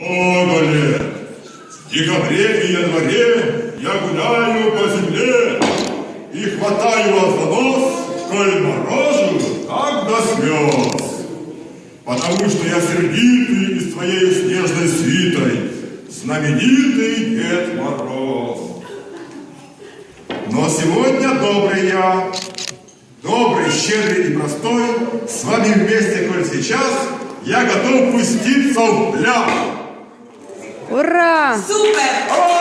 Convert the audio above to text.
Много лет. В декабре и январе я гуляю по земле и хватаю вас за нос, коль морожу, как до слез. Потому что я сердитый и своей снежной свитой, знаменитый Дед Мороз. Но сегодня добрый я, добрый, щедрый и простой, с вами вместе, коль сейчас я готов пуститься в пляс. Ура! Супер!